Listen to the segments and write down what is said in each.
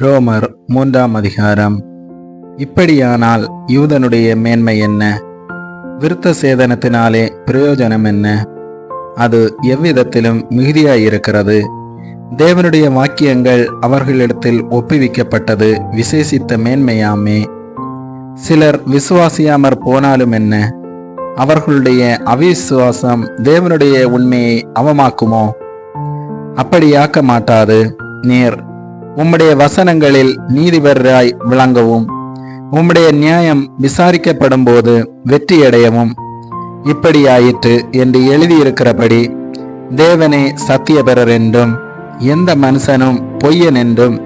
ரோமர் மூன்றாம் அதிகாரம். இப்படியானால் யூதனுடைய மேன்மை என்ன? விருத்த சேதனத்தினாலே பிரயோஜனம் என்ன? அது எவ்விதத்திலும் மிகுதியாயிருக்கிறது. தேவனுடைய வாக்கியங்கள் அவர்களிடத்தில் ஒப்புவிக்கப்பட்டது விசேஷித்த மேன்மையாமே. சிலர் விசுவாசியாமற் போனாலும் என்ன? அவர்களுடைய அவிசுவாசம் தேவனுடைய உண்மையை அவமாக்குமோ? அப்படியாக்க மாட்டாது நீர் உம்முடைய வசனங்களில் நீதிபராய் விளங்கவும் உம்முடைய நியாயம் விசாரிக்கப்படும் போது வெற்றியடையவும். இப்படியாயிற்று என்று எழுதியிருக்கிறபடி தேவனே சத்தியபரர் என்றும் எந்த மனுஷனும் பொய்யன் என்றும்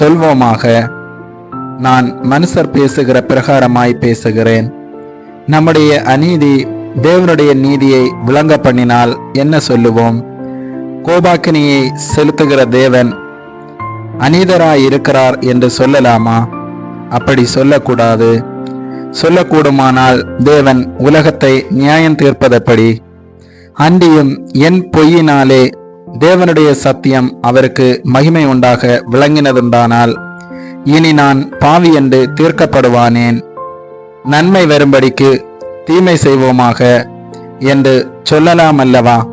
சொல்வோமாக நான் மனுஷர் பேசுகிற பிரகாரமாய் பேசுகிறேன். நம்முடைய அநீதி தேவனுடைய நீதியை விளங்க பண்ணினால் என்ன சொல்லுவோம்? கோபாக்கினியை செலுத்துகிற தேவன் அநீதராய் இருக்கிறார் என்று சொல்லலாமா? அப்படி சொல்லக்கூடாது. சொல்லக்கூடுமானால் தேவன் உலகத்தை நியாயம் தீர்ப்பதப்படி. அன்றியும் என் பொய்யினாலே தேவனுடைய சத்தியம் அவருக்கு மகிமை உண்டாக விளங்கினதுண்டானால் இனி நான் பாவி என்று தீர்க்கப்படுவானேன். நன்மை வரும்படிக்கு தீமை செய்வோமாக என்று சொல்லலாம் அல்லவா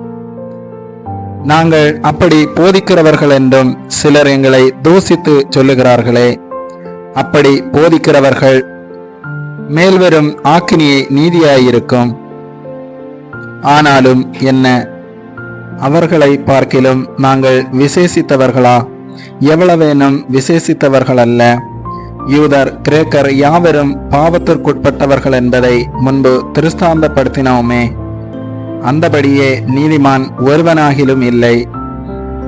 நாங்கள் அப்படி போதிக்கிறவர்கள் என்றும் சிலர் எங்களை தூசித்து சொல்லுகிறார்களே. அப்படி போதிக்கிறவர்கள் மேல்வரும் ஆக்கினியை நீதியாயிருக்கும். ஆனாலும் என்ன? அவர்களை பார்க்கிலும் நாங்கள் விசேஷித்தவர்களா? எவ்வளவேனும் விசேஷித்தவர்கள் அல்ல யூதர் கிரேக்கர் யாவரும் பாவத்திற்குட்பட்டவர்கள் என்பதை முன்பு திருஸ்தாந்தப்படுத்தினோமே அந்தபடியே நீதிமான் ஒருவனாகிலும் இல்லை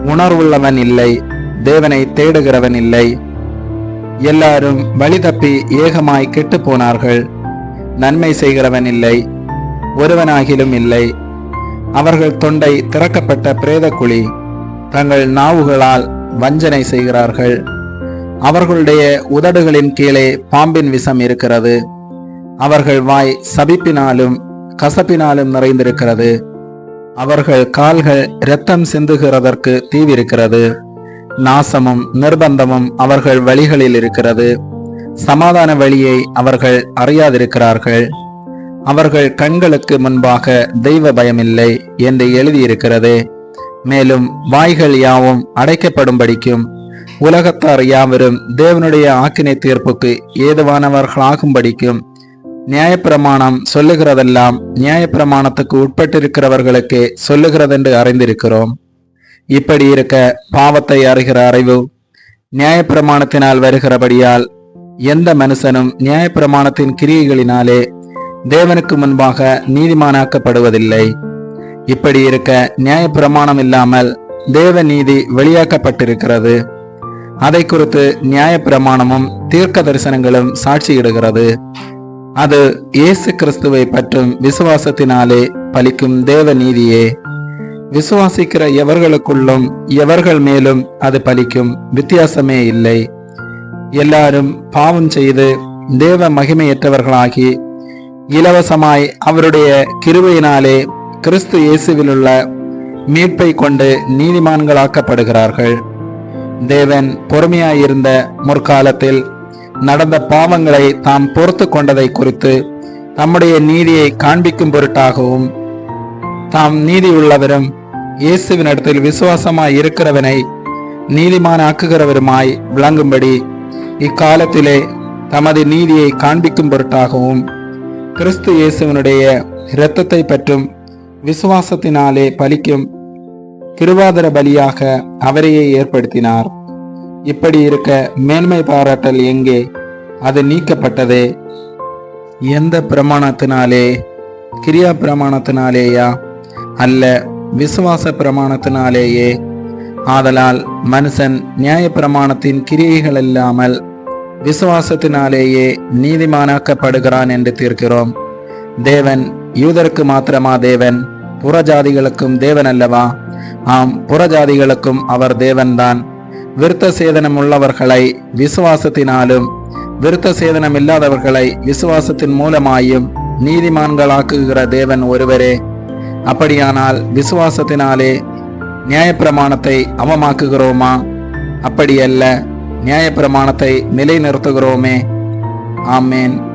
உணர்வுள்ளவன் இல்லை தேவனை தேடுகிறவன் இல்லை. எல்லாரும் வழி தப்பி ஏகமாய் கெட்டுப் போனார்கள். நன்மை செய்கிறவன் இல்லை ஒருவனாகிலும் இல்லை. அவர்கள் தொண்டை திறக்கப்பட்ட பிரேத குழி தங்கள் நாவுகளால் வஞ்சனை செய்கிறார்கள். அவர்களுடைய உதடுகளின் கீழே பாம்பின் விஷம் இருக்கிறது. அவர்கள் வாய் சபிப்பினாலும் கசப்பினாலும் நிறைந்திருக்கிறது. அவர்கள் கால்கள் இரத்தம் சிந்துகிறதற்கு தீவிருக்கிறது. நாசமும் நிர்பந்தமும் அவர்கள் வழிகளில் இருக்கிறது. சமாதான வழியை அவர்கள் அறியாதிருக்கிறார்கள். அவர்கள் கண்களுக்கு முன்பாக தெய்வ பயமில்லை என்று எழுதியிருக்கிறது. மேலும் வாய்கள் யாவும் அடைக்கப்படும்படிக்கும் உலகத்தார் யாவரும் தேவனுடைய ஆக்கினை தீர்ப்புக்கு ஏதுவானவர்களாகும்படிக்கும் நியாயப்பிரமாணம் சொல்லுகிறதெல்லாம் நியாயப்பிரமாணத்துக்கு உட்பட்டிருக்கிறவர்களுக்கு சொல்லுகிறதென்று அறிந்திருக்கிறோம். இப்படி இருக்க பாவத்தை அறிகிற அறிவு நியாயப்பிரமாணத்தினால் வருகிறபடியால் எந்த மனுஷனும் நியாயப்பிரமாணத்தின் கிரியைகளினாலே தேவனுக்கு முன்பாக நீதிமானாக்கப்படுவதில்லை. இப்படி இருக்க நியாயப்பிரமாணம் இல்லாமல் தேவ நீதி வெளியாக்கப்பட்டிருக்கிறது. அதை குறித்து நியாயப்பிரமாணமும் தீர்க்க தரிசனங்களும் சாட்சியிடுகிறது. அது இயேசு கிறிஸ்துவை பற்றும் விசுவாசத்தினாலே பலிக்கும் தேவ நீதியே விசுவாசிக்கிற எவர்களுக்குள்ளும் எவர்கள் மேலும் அது பலிக்கும் வித்தியாசமே இல்லை. எல்லாரும் பாவம் செய்து தேவ மகிமையற்றவர்களாகி இலவசமாய் அவருடைய கிருபையினாலே கிறிஸ்து இயேசுவிலுள்ள மீட்பை கொண்டு நீதிமான்களாக்கப்படுகிறார்கள். தேவன் பொறுமையாயிருந்த முற்காலத்தில் நடந்த பாவங்களை தாம் பொறுத்து கொண்டதை குறித்து தம்முடைய நீதியை காண்பிக்கும் பொருட்டாகவும் தாம் நீதி உள்ளவரும் இயேசுவினிடத்தில் விசுவாசமாய் இருக்கிறவனை நீதிமானாக்குகிறவருமாய் விளங்கும்படி இக்காலத்திலே தமது நீதியை காண்பிக்கும் பொருட்டாகவும் கிறிஸ்து இயேசுவினுடைய இரத்தத்தை பற்றும் விசுவாசத்தினாலே பலிக்கும் கிருவாதர பலியாக அவரையே ஏற்படுத்தினார். இப்படி இருக்க மேன்மை பாராட்டல் எங்கே? அது நீக்கப்பட்டது. எந்த பிரமாணத்தினாலே? கிரியா பிரமாணத்தினாலேயா? அல்ல விசுவாச பிரமாணத்தினாலேயே. ஆதலால் மனுஷன் நியாய பிரமாணத்தின் கிரியைகள் இல்லாமல் விசுவாசத்தினாலேயே நீதிமானாக்கப்படுகிறான் என்று தீர்க்கிறோம். தேவன் யூதருக்கு மாத்திரமா தேவன்? புறஜாதிகளுக்கும் தேவன் அல்லவா? ஆம் புறஜாதிகளுக்கும் அவர் தேவன்தான். விருத்த சேதனம் உள்ளவர்களை விசுவாசத்தினாலும் விருத்த சேதனம் இல்லாதவர்களை விசுவாசத்தின் மூலமாயும் நீதிமான்களாக்குகிற தேவன் ஒருவரே. அப்படியானால் விசுவாசத்தினாலே நியாயப்பிரமாணத்தை அவமாக்குகிறோமா? அப்படியல்ல நியாயப்பிரமாணத்தை நிலைநிறுத்துகிறோமே. ஆமேன்.